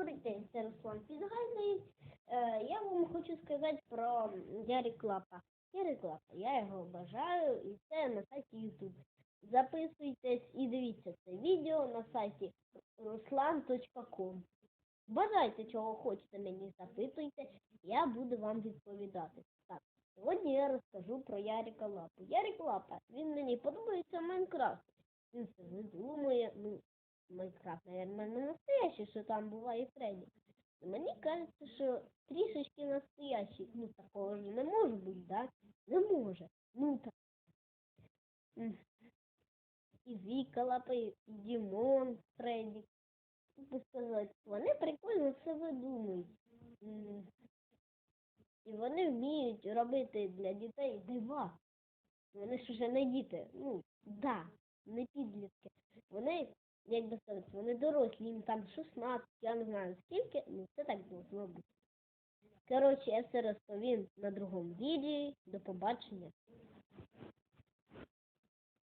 Добрий день, це Руслан Підгайний. Е, я вам хочу сказати про Ярик Лапа. Ярик Лапа, я його бажаю і це на сайті YouTube. Записуйтесь і дивіться це відео на сайті ruslan.com. Бажайте, чого хочете мені запитуйте, я буду вам відповідати. Так, сьогодні я розкажу про Ярика Лапу. Ярик Лапа, він мені подобається в Майнкрафт. Він все видумує, ну, Майнкрафт, наверное, не настоящий, що там буває Фредді. Мені кажеться, що трішечки настоящий. Ну, такого ж не може бути, да? Не може. Ну так. І Віка Лапа, і Дімон, Фредді. Як сказати, вони прикольно все видумують. І вони вміють робити для дітей дива. Вони ж вже не діти. Ну, да, не підлітки. Вони, як би сказати, вони дорослі, їм там 16, я не знаю скільки, ну це так должно бути. Коротше, я все розповім на другому відео. До побачення.